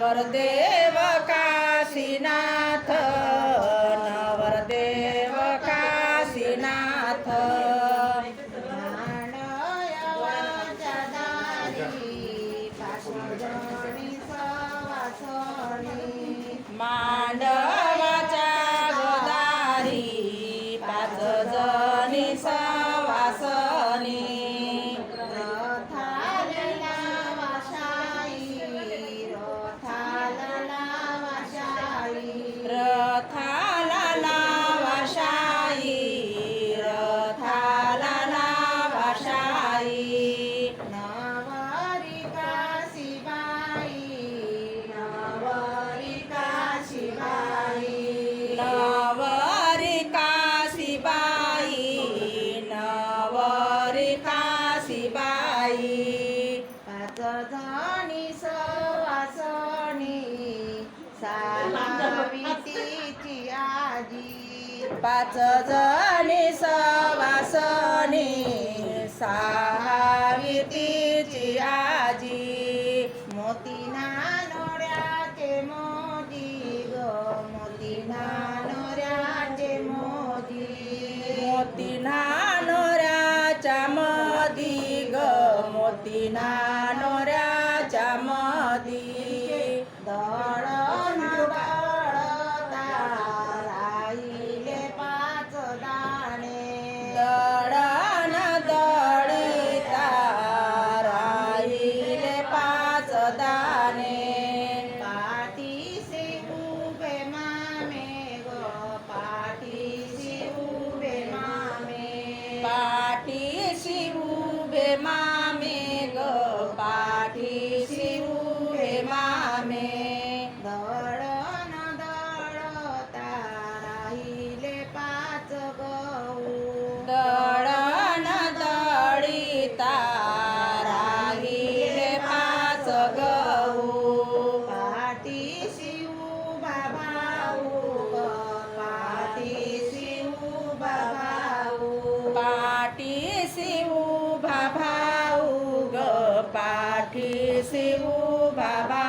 નવરદેવ કાશીનાથ નવરદેવ કાશીનાથ મા बाई. पाच जणी सवासणी सावित्रीची आजी. पाच जणी सवासणी सावित्रीची आजी. मोती นาโน દળણ દળી તારા હીરે પાસ ગવું પાટી શિવ બાબાઉ, પાટી શિવ બાબાઉ. પાટી શિવ બાબાઉ ગ પાટી શિવ બાબા